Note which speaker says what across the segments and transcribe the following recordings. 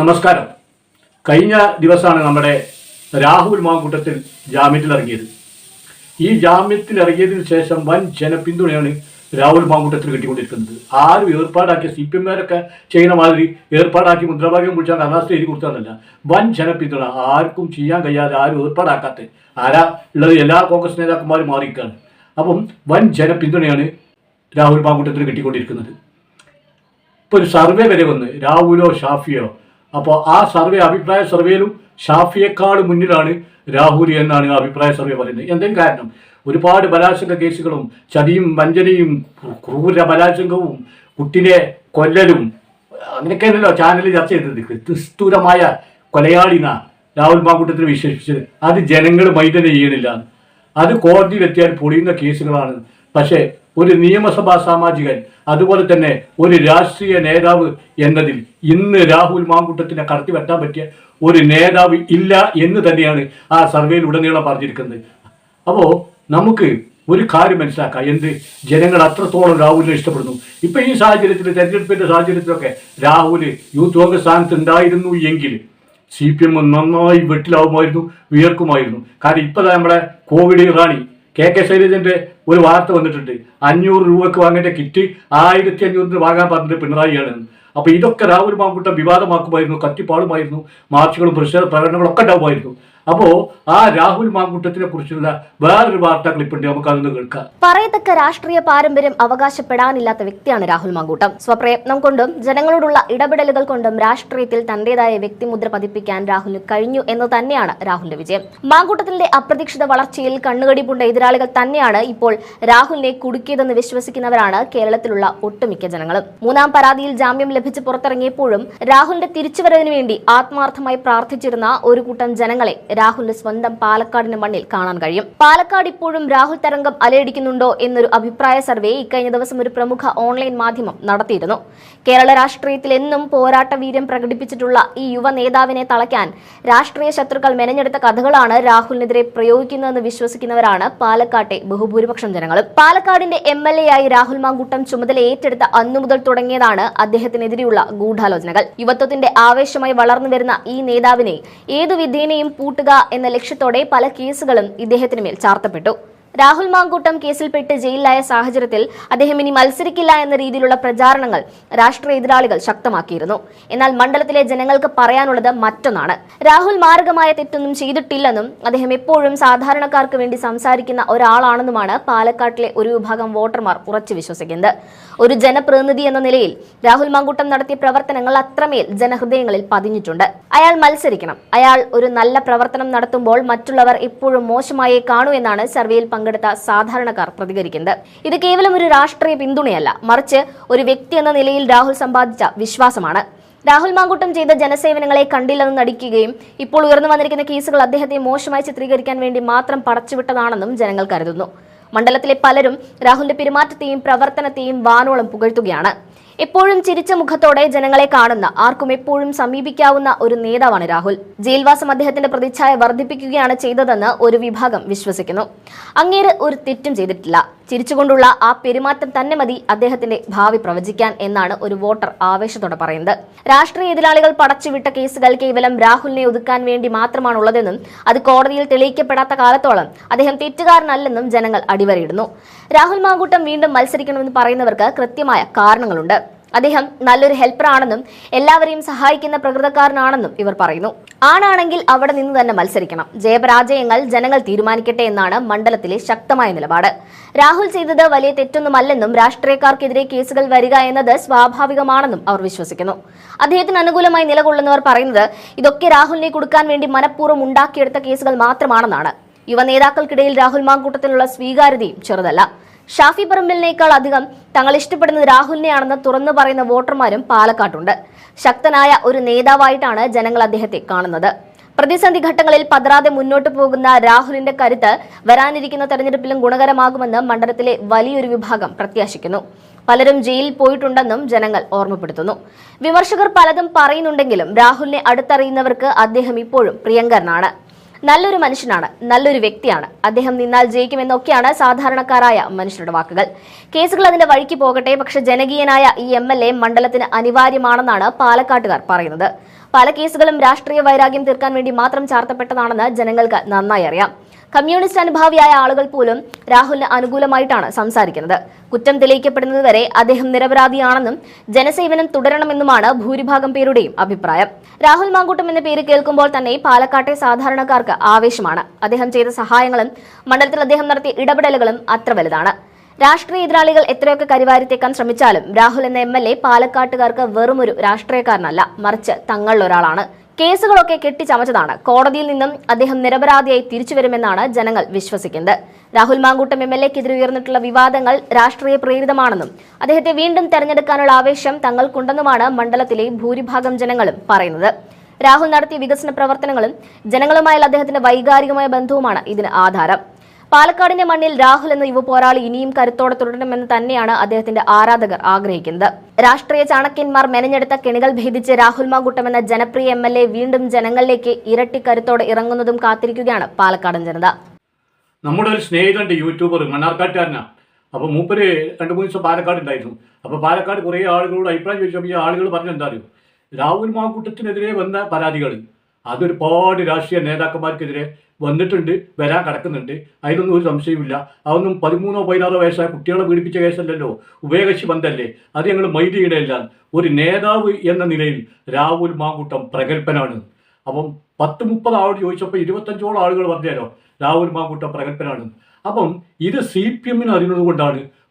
Speaker 1: നമസ്കാരം. കഴിഞ്ഞ ദിവസമാണ് നമ്മുടെ രാഹുൽ മാങ്കൂട്ടത്തിൽ ജാമ്യത്തിൽ ഇറങ്ങിയത് ഈ ജാമ്യത്തിൽ ഇറങ്ങിയതിന് ശേഷം വൻ ജനപിന്തുണയാണ് രാഹുൽ മാങ്കൂട്ടത്തിൽ കിട്ടിക്കൊണ്ടിരിക്കുന്നത്. ആരും ഏർപ്പാടാക്കിയ സി പി എമ്മാരൊക്കെ ചെയ്യുന്ന മാതിരി ഏർപ്പാടാക്കി മുദ്രാവാക്യം വിളിച്ചാൽ അറസ്റ്റ് എഴുതി കൊടുത്തതല്ല. വൻ ജനപിന്തുണ. ആർക്കും ചെയ്യാൻ കഴിയാതെ ആരും ഏർപ്പാടാക്കാത്ത ആരാ ഉള്ളത്? എല്ലാ കോൺഗ്രസ് നേതാക്കന്മാരും മാറിയിരിക്കുകയാണ്. അപ്പം വൻ ജനപിന്തുണയാണ് രാഹുൽ മാങ്കൂട്ടത്തിൽ കിട്ടിക്കൊണ്ടിരിക്കുന്നത്. ഇപ്പോൾ ഒരു സർവേ വരെ വന്ന് രാഹുലോ ഷാഫിയോ അപ്പോൾ ആ സർവേ അഭിപ്രായ സർവേയിലും ഷാഫിയേക്കാൾ മുന്നിലാണ് രാഹുൽ എന്നാണ് അഭിപ്രായ സർവേ പറയുന്നത്. എന്തെങ്കിലും കാരണം ഒരുപാട് ബലാത്സംഗ കേസുകളും ചതിയും വഞ്ചനയും ക്രൂര ബലാത്സംഗവും കുട്ടിനെ കൊല്ലലും അങ്ങനെയൊക്കെയാണല്ലോ ചാനലിൽ ചർച്ച ചെയ്തത് ക്രിസ്തുരമായ കൊലയാളിന രാഹുൽ മാക്കൂട്ടത്തിന് വിശേഷിച്ചത് അത് ജനങ്ങൾ മൈതന ചെയ്യണില്ല. അത് കോടതിയിലെത്തിയാൽ പൊളിയുന്ന കേസുകളാണ്. പക്ഷേ ഒരു നിയമസഭാ സാമാജികൻ അതുപോലെ തന്നെ ഒരു രാഷ്ട്രീയ നേതാവ് എന്നതിൽ ഇന്ന് രാഹുൽ മാങ്കൂട്ടത്തിനെ കടത്തി വെട്ടാൻ പറ്റിയ ഒരു നേതാവ് ഇല്ല എന്ന് തന്നെയാണ് ആ സർവേയിൽ ഉടനീളം പറഞ്ഞിരിക്കുന്നത്. അപ്പോൾ നമുക്ക് ഒരു കാര്യം മനസ്സിലാക്കാം. എന്ത്? ജനങ്ങൾ അത്രത്തോളം രാഹുലിനെ ഇഷ്ടപ്പെടുന്നു. ഇപ്പൊ ഈ സാഹചര്യത്തിൽ തെരഞ്ഞെടുപ്പിന്റെ സാഹചര്യത്തിലൊക്കെ രാഹുൽ യൂത്ത് കോൺഗ്രസ് സ്ഥാനത്ത് ഉണ്ടായിരുന്നു എങ്കിൽ സി പി എം നന്നായി വെട്ടിലാവുമായിരുന്നു വിയർക്കുമായിരുന്നു. കാരണം ഇപ്പൊ നമ്മുടെ കോവിഡ് റാണി കെ കെ ശൈലജന്റെ ഒരു വാർത്ത വന്നിട്ടുണ്ട്. അഞ്ഞൂറ് രൂപക്ക് വാങ്ങേണ്ട കിറ്റ് ആയിരത്തി അഞ്ഞൂറിന് വാങ്ങാൻ പറഞ്ഞിട്ട് പിണറായിയാണ്. അപ്പൊ ഇതൊക്കെ രാഹുൽ മാങ്കുട്ടം വിവാദമാക്കുമായിരുന്നു കത്തിപ്പാളുമായിരുന്നു മാർച്ചുകളും പ്രകടനങ്ങളും ഒക്കെ ഉണ്ടാവുമായിരുന്നു. അപ്പോ ആ രാഹുൽ മാങ്കുട്ടത്തിനെ കുറിച്ചുള്ള വേറൊരു വാർത്ത ക്ലിപ്പുണ്ട് നമുക്ക് അതൊന്ന് കേൾക്കാം.
Speaker 2: പറയത്തക്ക രാഷ്ട്രീയ പാരമ്പര്യം അവകാശപ്പെടാനില്ലാത്ത വ്യക്തിയാണ് രാഹുൽ മാങ്കൂട്ടം. സ്വപ്രയത്നം കൊണ്ടും ജനങ്ങളോടുള്ള ഇടപെടലുകൾ കൊണ്ടും രാഷ്ട്രീയത്തിൽ തന്റേതായ വ്യക്തിമുദ്ര പതിപ്പിക്കാൻ രാഹുലിന് കഴിഞ്ഞു എന്ന് തന്നെയാണ് രാഹുലിന്റെ വിജയം. മാങ്കൂട്ടത്തിന്റെ അപ്രതീക്ഷിത വളർച്ചയിൽ കണ്ണുകടി പൂണ്ട എതിരാളികൾ തന്നെയാണ് ഇപ്പോൾ രാഹുലിനെ കുടുക്കിയതെന്ന് വിശ്വസിക്കുന്നവരാണ് കേരളത്തിലുള്ള ഒട്ടുമിക്ക ജനങ്ങളും. മൂന്നാം പരാതിയിൽ ജാമ്യം ലഭിച്ച് പുറത്തിറങ്ങിയപ്പോഴും രാഹുലിന്റെ തിരിച്ചുവരവിന് വേണ്ടി ആത്മാർത്ഥമായി പ്രാർത്ഥിച്ചിരുന്ന ഒരു കൂട്ടം ജനങ്ങളെ രാഹുലിന്റെ സ്വന്തം പാലക്കാടിന് മണ്ണിൽ കാണാൻ കഴിയും. പാലക്കാട് ഇപ്പോഴും രാഹുൽ തരംഗം അലയടിക്കുന്നുണ്ടോ എന്നൊരു അഭിപ്രായ സർവേ ഇക്കഴിഞ്ഞ ദിവസം ഒരു പ്രമുഖ ഓൺലൈൻ മാധ്യമം നടത്തിയിരുന്നു. കേരള രാഷ്ട്രീയത്തിൽ എന്നും പോരാട്ട വീര്യം പ്രകടിപ്പിച്ചിട്ടുള്ള ഈ യുവ നേതാവിനെ തളയ്ക്കാൻ രാഷ്ട്രീയ ശത്രുക്കൾ മെനഞ്ഞെടുത്ത കഥകളാണ് രാഹുലിനെതിരെ പ്രയോഗിക്കുന്നതെന്ന് വിശ്വസിക്കുന്നവരാണ് പാലക്കാട്ടെ ബഹുഭൂരിപക്ഷം ജനങ്ങളും. പാലക്കാടിന്റെ എം എൽ എ ആയി രാഹുൽ മാങ്കൂട്ടം ചുമതല ഏറ്റെടുത്ത അന്നു മുതൽ തുടങ്ങിയതാണ് അദ്ദേഹത്തിനെതിരെയുള്ള ഗൂഢാലോചനകൾ. യുവത്വത്തിന്റെ ആവേശമായി വളർന്നു വരുന്ന ഈ നേതാവിനെ ഏതു വിധേനയും പൂട്ടുക എന്ന ലക്ഷ്യത്തോടെ പല കേസുകളും ഇദ്ദേഹത്തിന് മേൽ ചാർത്തപ്പെട്ടു രാഹുൽ മാങ്കൂട്ടം കേസിൽപ്പെട്ട് ജയിലിലായ സാഹചര്യത്തിൽ അദ്ദേഹം ഇനി മത്സരിക്കില്ല എന്ന രീതിയിലുള്ള പ്രചാരണങ്ങൾ രാഷ്ട്രീയ എതിരാളികൾ ശക്തമാക്കിയിരുന്നു. എന്നാൽ മണ്ഡലത്തിലെ ജനങ്ങൾക്ക് പറയാനുള്ളത് മറ്റൊന്നാണ്. രാഹുൽ മാർഗമായ തെറ്റൊന്നും ചെയ്തിട്ടില്ലെന്നും അദ്ദേഹം എപ്പോഴും സാധാരണക്കാർക്ക് വേണ്ടി സംസാരിക്കുന്ന ഒരാളാണെന്നുമാണ് പാലക്കാട്ടിലെ ഒരു വിഭാഗം വോട്ടർമാർ ഉറച്ചു വിശ്വസിക്കുന്നത്. ഒരു ജനപ്രതിനിധി എന്ന നിലയിൽ രാഹുൽ മാങ്കൂട്ടം നടത്തിയ പ്രവർത്തനങ്ങൾ അത്രമേൽ ജനഹൃദയങ്ങളിൽ പതിഞ്ഞിട്ടുണ്ട്. അയാൾ മത്സരിക്കണം. അയാൾ ഒരു നല്ല പ്രവർത്തനം നടത്തുമ്പോൾ മറ്റുള്ളവർ എപ്പോഴും മോശമായേ കാണൂ എന്നാണ് സർവേയിൽ പങ്കെടുത്ത സാധാരണക്കാർ പ്രതികരിക്കുന്നത് ഇത് കേവലം ഒരു രാഷ്ട്രീയ പിന്തുണയല്ല മറിച്ച് ഒരു വ്യക്തി എന്ന നിലയിൽ രാഹുൽ സമ്പാദിച്ച വിശ്വാസമാണ്. രാഹുൽ മാങ്കൂട്ടം ചെയ്ത ജനസേവനങ്ങളെ കണ്ടില്ലെന്ന് നടിക്കുകയും ഇപ്പോൾ ഉയർന്നു വന്നിരിക്കുന്ന കേസുകൾ അദ്ദേഹത്തെ മോശമായി ചിത്രീകരിക്കാൻ വേണ്ടി മാത്രം പടച്ചുവിട്ടതാണെന്നും ജനങ്ങൾ കരുതുന്നു. മണ്ഡലത്തിലെ പലരും രാഹുലിന്റെ പെരുമാറ്റത്തെയും പ്രവർത്തനത്തെയും വാനോളം പുകഴ്ത്തുകയാണ്. എപ്പോഴും ചിരിച്ച മുഖത്തോടെ ജനങ്ങളെ കാണുന്ന ആർക്കും എപ്പോഴും സമീപിക്കാവുന്ന ഒരു നേതാവാണ് രാഹുൽ. ജയിൽവാസം അദ്ദേഹത്തിന്റെ പ്രതിച്ഛായ വർദ്ധിപ്പിക്കുകയാണ് ചെയ്തതെന്ന് ഒരു വിഭാഗം വിശ്വസിക്കുന്നു. അങ്ങേര് ഒരു തെറ്റും ചെയ്തിട്ടില്ല. ചിരിച്ചുകൊണ്ടുള്ള ആ പെരുമാറ്റം തന്നെ മതി അദ്ദേഹത്തിന്റെ ഭാവി പ്രവചിക്കാൻ എന്നാണ് ഒരു വോട്ടർ ആവേശത്തോടെ പറയുന്നത്. രാഷ്ട്രീയ എതിരാളികൾ പടച്ചുവിട്ട കേസുകൾ കേവലം രാഹുലിനെ ഒതുക്കാൻ വേണ്ടി മാത്രമാണുള്ളതെന്നും അത് കോടതിയിൽ തെളിയിക്കപ്പെടാത്ത കാലത്തോളം അദ്ദേഹം തെറ്റുകാരനല്ലെന്നും ജനങ്ങൾ അടിവരയിടുന്നു. രാഹുൽ മാങ്കൂട്ടം വീണ്ടും മത്സരിക്കണമെന്ന് പറയുന്നവർക്ക് കൃത്യമായ കാരണങ്ങളുണ്ട്. അദ്ദേഹം നല്ലൊരു ഹെൽപ്പറാണെന്നും എല്ലാവരെയും സഹായിക്കുന്ന പ്രകൃതക്കാരനാണെന്നും ഇവർ പറയുന്നു. ആണാണെങ്കിൽ അവിടെ നിന്ന് തന്നെ മത്സരിക്കണം. ജയപരാജയങ്ങൾ ജനങ്ങൾ തീരുമാനിക്കട്ടെ എന്നാണ് മണ്ഡലത്തിലെ ശക്തമായ നിലപാട്. രാഹുൽ ചെയ്തത് വലിയ തെറ്റൊന്നുമല്ലെന്നും രാഷ്ട്രീയക്കാർക്കെതിരെ കേസുകൾ വരിക എന്നത് സ്വാഭാവികമാണെന്നും അവർ വിശ്വസിക്കുന്നു. അദ്ദേഹത്തിന് അനുകൂലമായി നിലകൊള്ളുന്നവർ പറയുന്നത് ഇതൊക്കെ രാഹുലിനെ കൊടുക്കാൻ വേണ്ടി മനഃപൂർവം ഉണ്ടാക്കിയെടുത്ത കേസുകൾ മാത്രമാണെന്നാണ്. യുവ നേതാക്കൾക്കിടയിൽ രാഹുൽ മാങ്കൂട്ടത്തിലുള്ള സ്വീകാര്യതയും ചെറുതല്ല. ഷാഫി പറമ്പലിനേക്കാൾ അധികം തങ്ങൾ ഇഷ്ടപ്പെടുന്നത് രാഹുലിനെയാണെന്ന് തുറന്നു പറയുന്ന വോട്ടർമാരും പാലക്കാട്ടുണ്ട്. ശക്തനായ ഒരു നേതാവായിട്ടാണ് ജനങ്ങൾ അദ്ദേഹത്തെ കാണുന്നത്. പ്രതിസന്ധി ഘട്ടങ്ങളിൽ പതറാതെ മുന്നോട്ട് പോകുന്ന രാഹുലിന്റെ കരുത്ത് വരാനിരിക്കുന്ന തെരഞ്ഞെടുപ്പിലും ഗുണകരമാകുമെന്ന് മണ്ഡലത്തിലെ വലിയൊരു വിഭാഗം പ്രത്യാശിക്കുന്നു. പലരും ജയിലിൽ പോയിട്ടുണ്ടെന്നും ജനങ്ങൾ ഓർമ്മപ്പെടുത്തുന്നു. വിമർശകർ പലതും പറയുന്നുണ്ടെങ്കിലും രാഹുലിനെ അടുത്തറിയുന്നവർക്ക് അദ്ദേഹം ഇപ്പോഴും പ്രിയങ്കരനാണ്. നല്ലൊരു മനുഷ്യനാണ് നല്ലൊരു വ്യക്തിയാണ്. അദ്ദേഹം നിന്നാൽ ജയിക്കുമെന്നൊക്കെയാണ് സാധാരണക്കാരായ മനുഷ്യരുടെ വാക്കുകൾ. കേസുകൾ അതിന്റെ വഴിക്ക് പോകട്ടെ പക്ഷെ ജനകീയനായ ഈ എം എൽ എ മണ്ഡലത്തിന് അനിവാര്യമാണെന്നാണ് പാലക്കാട്ടുകാർ പറയുന്നത്. പല കേസുകളും രാഷ്ട്രീയ വൈരാഗ്യം തീർക്കാൻ വേണ്ടി മാത്രം ചാർത്തപ്പെട്ടതാണെന്ന് ജനങ്ങൾക്ക് നന്നായി അറിയാം. കമ്മ്യൂണിസ്റ്റ് അനുഭാവിയായ ആളുകൾ പോലും രാഹുലിന് അനുകൂലമായിട്ടാണ് സംസാരിക്കുന്നത്. കുറ്റം തെളിയിക്കപ്പെടുന്നതുവരെ അദ്ദേഹം നിരപരാധിയാണെന്നും ജനസേവനം തുടരണമെന്നുമാണ് ഭൂരിഭാഗം പേരുടെയും അഭിപ്രായം. രാഹുൽ മാങ്കൂട്ടം എന്ന പേര് കേൾക്കുമ്പോൾ തന്നെ പാലക്കാട്ടെ സാധാരണക്കാർക്ക് ആവേശമാണ്. അദ്ദേഹം ചെയ്ത സഹായങ്ങളും മണ്ഡലത്തിൽ അദ്ദേഹം നടത്തിയ ഇടപെടലുകളും അത്ര വലുതാണ്. രാഷ്ട്രീയ എതിരാളികൾ എത്രയൊക്കെ കരിവാരിത്തേക്കാൻ ശ്രമിച്ചാലും രാഹുൽ എന്ന എം എൽ എ പാലക്കാട്ടുകാർക്ക് വെറുമൊരു രാഷ്ട്രീയക്കാരനല്ല മറിച്ച് തങ്ങളിലൊരാളാണ്. കേസുകളൊക്കെ കെട്ടിച്ചമച്ചതാണ്. കോടതിയിൽ നിന്നും അദ്ദേഹം നിരപരാധിയായി തിരിച്ചു വരുമെന്നാണ് ജനങ്ങൾ വിശ്വസിക്കുന്നത്. രാഹുൽ മാങ്കൂട്ടം എം എൽ എക്കെതിരെ ഉയർന്നിട്ടുള്ള വിവാദങ്ങൾ രാഷ്ട്രീയ പ്രേരിതമാണെന്നും അദ്ദേഹത്തെ വീണ്ടും തെരഞ്ഞെടുക്കാനുള്ള ആവേശം തങ്ങൾക്കുണ്ടെന്നുമാണ് മണ്ഡലത്തിലെ ഭൂരിഭാഗം ജനങ്ങളും പറയുന്നത്. രാഹുൽ നടത്തിയ വികസന പ്രവർത്തനങ്ങളും ജനങ്ങളുമായുള്ള അദ്ദേഹത്തിന്റെ വൈകാരികമായ ബന്ധവുമാണ് ഇതിന് ആധാരം. പാലക്കാടിന്റെ മണ്ണിൽ രാഹുൽ എന്ന യുവ പോരാളി ഇനിയും കരുത്തോടെ തുടരണമെന്ന് തന്നെയാണ് അദ്ദേഹത്തിന്റെ ആരാധകർ ആഗ്രഹിക്കുന്നത്. രാഷ്ട്രീയ ചാണക്യന്മാർ മെനഞ്ഞെടുത്ത കെണികൾ ഭേദിച്ച് രാഹുൽ മാങ്കൂട്ടം എന്ന ജനപ്രിയ എം വീണ്ടും ജനങ്ങളിലേക്ക് ഇരട്ടി കരുത്തോടെ ഇറങ്ങുന്നതും കാത്തിരിക്കുകയാണ് പാലക്കാടൻ ജനത.
Speaker 1: നമ്മുടെ ഒരു സ്നേഹിതണ്ട് യൂട്യൂബർ മണ്ണാർക്കാട്ടുകാരനാ അപ്പോൾ മൂപ്പര് രണ്ട് മൂന്ന് ദിവസം പാലക്കാട് ഉണ്ടായിരുന്നു. അപ്പോൾ പാലക്കാട് കുറേ ആളുകളോട് അഭിപ്രായം ചോദിച്ചപ്പോൾ ഈ ആളുകൾ പറഞ്ഞു അറിയോ? രാഹുൽ മാങ്കൂട്ടത്തിനെതിരെ വന്ന പരാതികൾ അതൊരുപാട് രാഷ്ട്രീയ നേതാക്കന്മാർക്കെതിരെ വന്നിട്ടുണ്ട് വരാൻ കിടക്കുന്നുണ്ട്. അതിനൊന്നും ഒരു സംശയമില്ല അതൊന്നും പതിമൂന്നോ പതിനാറോ വയസ്സായ കുട്ടികളെ പീഡിപ്പിച്ച കേസല്ലല്ലോ. ഉഭയകക്ഷി ബന്ധമല്ലേ അത് ഞങ്ങൾ മൈൻഡ് ഒരു നേതാവ് എന്ന നിലയിൽ രാഹുൽ മാങ്കൂട്ടം പ്രഗത്ഭനാണ്. അപ്പം പത്ത് മുപ്പത് ആളോട് ചോദിച്ചപ്പോൾ ഇരുപത്തഞ്ചോളം ആളുകൾ പറഞ്ഞാലോ രാഹുൽ മാങ്കൂട്ടം പ്രഗത്ഭനാണ്. അപ്പം ഇത് സി പി എമ്മിന് അറിയുന്നത്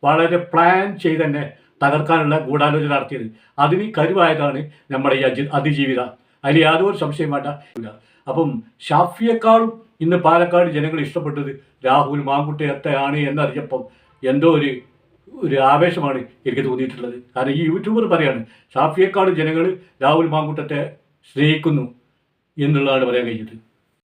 Speaker 1: വളരെ പ്ലാൻ ചെയ്ത് തന്നെ തകർക്കാനുള്ള ഗൂഢാലോചന നടത്തിയത്. അതിന് കരുവായതാണ് നമ്മുടെ ഈ അതിജീവിത. അതിൽ യാതൊരു സംശയം വേണ്ട. അപ്പം ഷാഫിയെക്കാളും ഇന്ന് പാലക്കാട് ജനങ്ങൾ ഇഷ്ടപ്പെട്ടത് രാഹുൽ മാങ്കുട്ടി എത്തയാണ് എന്നറിഞ്ഞപ്പം എന്തോ ഒരു ഒരു ആവേശമാണ് എനിക്ക് തോന്നിയിട്ടുള്ളത്. കാരണം ഈ യൂട്യൂബർ പറയാണ് ഷാഫിയേക്കാട് ജനങ്ങൾ രാഹുൽ മാങ്കുട്ടത്തെ സ്നേഹിക്കുന്നു എന്നുള്ളതാണ് പറയാൻ കഴിഞ്ഞത്.